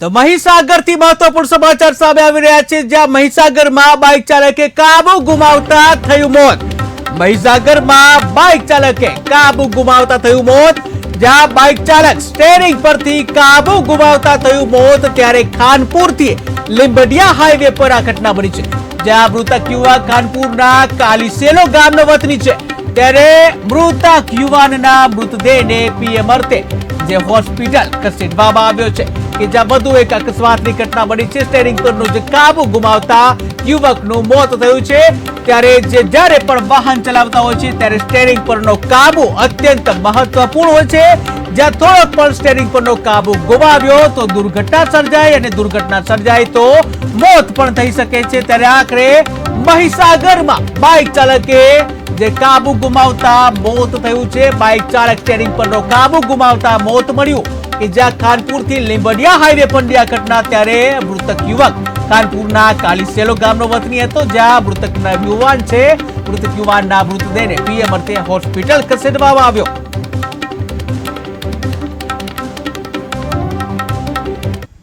તો મહીસાગરથી મહત્વપૂર્ણ સમાચાર સામે આવી રહ્યા છે, જ્યાં મહીસાગરમાં બાઇક ચાલકે કાબુ ગુમાવતા થયું મોત. મહીસાગરમાં બાઇક ચાલકે કાબુ ગુમાવતા થયું મોત, જ્યાં બાઇક ચાલક સ્ટેરિંગ પરથી કાબુ ગુમાવતા થયું મોત, ત્યારે ખાનપુરથી લીંબડિયા હાઈવે પર આ ઘટના બની છે, જ્યાં મૃતક યુવાન ખાનપુરના કાલીસેલો ગામનો વતની છે. ત્યારે મૃતક યુવાનના મૃતદેહને પીએમ અર્થે જે હોસ્પિટલ ખસેડવામાં આવ્યો છે કે જ્યાં વધુ એક અકસ્માતની ઘટના બની છે. સ્ટેરિંગ પરનો જે કાબુ ગુમાવતા યુવકનું મોત થયું છે. ત્યારે જે જ્યારે પણ વાહન ચલાવતા હોય છે, ત્યારે સ્ટેરિંગ પરનો કાબુ અત્યંત મહત્વપૂર્ણ હોય છે. જ્યાં થોડોક પણ સ્ટેરિંગ પરનો કાબુ ગુમાવ્યો તો દુર્ઘટના સર્જાય અને દુર્ઘટના સર્જાય તો મોત પણ થઈ શકે છે. ત્યારે આખરે મહીસાગરમાં બાઇક ચાલકે જે કાબુ ગુમાવતા મોત થયું છે. બાઇક ચાલક સ્ટેરિંગ પરનો કાબુ ગુમાવતા મોત મળ્યું કે જ્યાં ખાનપુરથી લીંબડિયા હાઈવે પરની આ ઘટના, ત્યારે મૃતક યુવક ખાનપુરના કાલીસેલો ગામનો વતની હતો, જ્યાં મૃતકના યુવાન છે. મૃતક યુવાનના મૃતદેહને પીએમ અર્થે હોસ્પિટલ ખસેડવામાં આવ્યો.